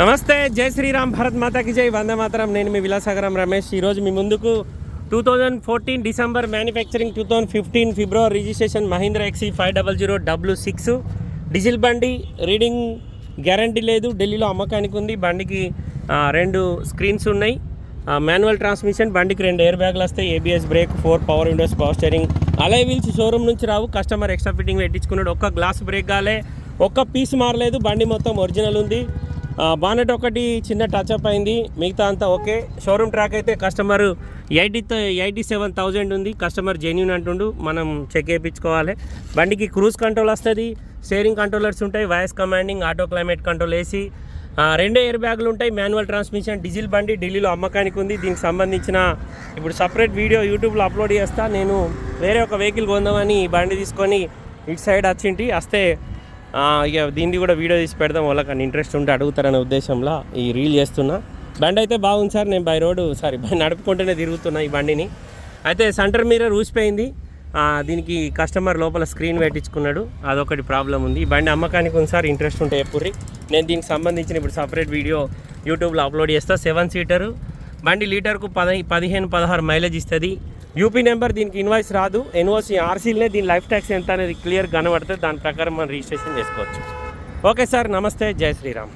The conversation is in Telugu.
నమస్తే జై శ్రీరామ్ భారత్ మాతాకి జై. వందే మాత్రం. నేను మీ విలాసాగరం రమేష్. ఈరోజు మీ ముందుకు two thousand fourteen December manufacturing two thousand fifteen February registration Mahindra ఎక్సీ five double zero W six. Diesel బండి రీడింగ్ గ్యారంటీ లేదు. ఢిల్లీలో అమ్మకానికి ఉంది. బండికి రెండు స్క్రీన్స్ ఉన్నాయి. మాన్యువల్ ట్రాన్స్మిషన్ బండికి రెండు ఎయిర్ బ్యాగ్లు వస్తాయి. ABS brake four power windows power steering. Alloy wheels showroom నుంచి రావు. కస్టమర్ ఎక్స్ట్రా ఫిట్టింగ్ పెట్టించుకున్నాడు. ఒక్క గ్లాస్ బ్రేక్ కాలే. ఒక్క పీస్ మారలేదు. బండి మొత్తం ఒరిజినల్ ఉంది. బానెట్ ఒకటి చిన్న టచ్ అప్ అయింది. మిగతా అంతా ఓకే. షోరూమ్ ట్రాక్ అయితే customer eighty eighty seven thousand ఉంది. కస్టమర్ జెన్యున్ అంటుండు. మనం చెక్ చేయించుకోవాలి. బండికి క్రూజ్ కంట్రోల్ వస్తుంది. స్టేరింగ్ కంట్రోలర్స్ ఉంటాయి. Voice commanding auto climate control AC రెండే ఎయిర్ బ్యాగులు ఉంటాయి. మాన్యువల్ ట్రాన్స్మిషన్ డీజిల్ బండి ఢిల్లీలో అమ్మకానికి ఉంది. దీనికి సంబంధించిన ఇప్పుడు సపరేట్ వీడియో యూట్యూబ్లో అప్లోడ్ చేస్తా. నేను వేరే ఒక వెహికల్ కొందామని బండి తీసుకొని ఇటు సైడ్ వచ్చింటి. వస్తే ఇక దీన్ని కూడా వీడియో తీసి పెడదాం వాళ్ళకి ఇంట్రెస్ట్ ఉంటే అడుగుతారనే ఉద్దేశంలో ఈ రీల్ చేస్తున్నా. బండి అయితే బాగుంది సార్ నేను బై రోడ్డు సారీ నడుపుకుంటూనే తిరుగుతున్నా ఈ బండిని. అయితే సెంటర్ మీరే ఊసిపోయింది. దీనికి కస్టమర్ లోపల స్క్రీన్ పెట్టించుకున్నాడు. అదొకటి ప్రాబ్లం ఉంది. ఈ బండి అమ్మకానికి ఉంది సార్ ఇంట్రెస్ట్ ఉంటే ఎప్పుడు నేను దీనికి సంబంధించిన ఇప్పుడు సపరేట్ వీడియో యూట్యూబ్లో అప్లోడ్ చేస్తా. సెవెన్ సీటరు బండి లీటర్కు పద పదిహేను పదహారు మైలేజ్ ఇస్తుంది. యూపీ నెంబర్ దీనికి ఇన్వాయిస్ రాదు. ఎన్ఓసి ఆర్సీలనే దీని లైఫ్ ట్యాక్స్ ఎంత అనేది క్లియర్ కనబడుతుంది దాని ప్రకారం మనం రిజిస్ట్రేషన్ చేసుకోవచ్చు. ఓకే సార్ నమస్తే జై శ్రీరామ్.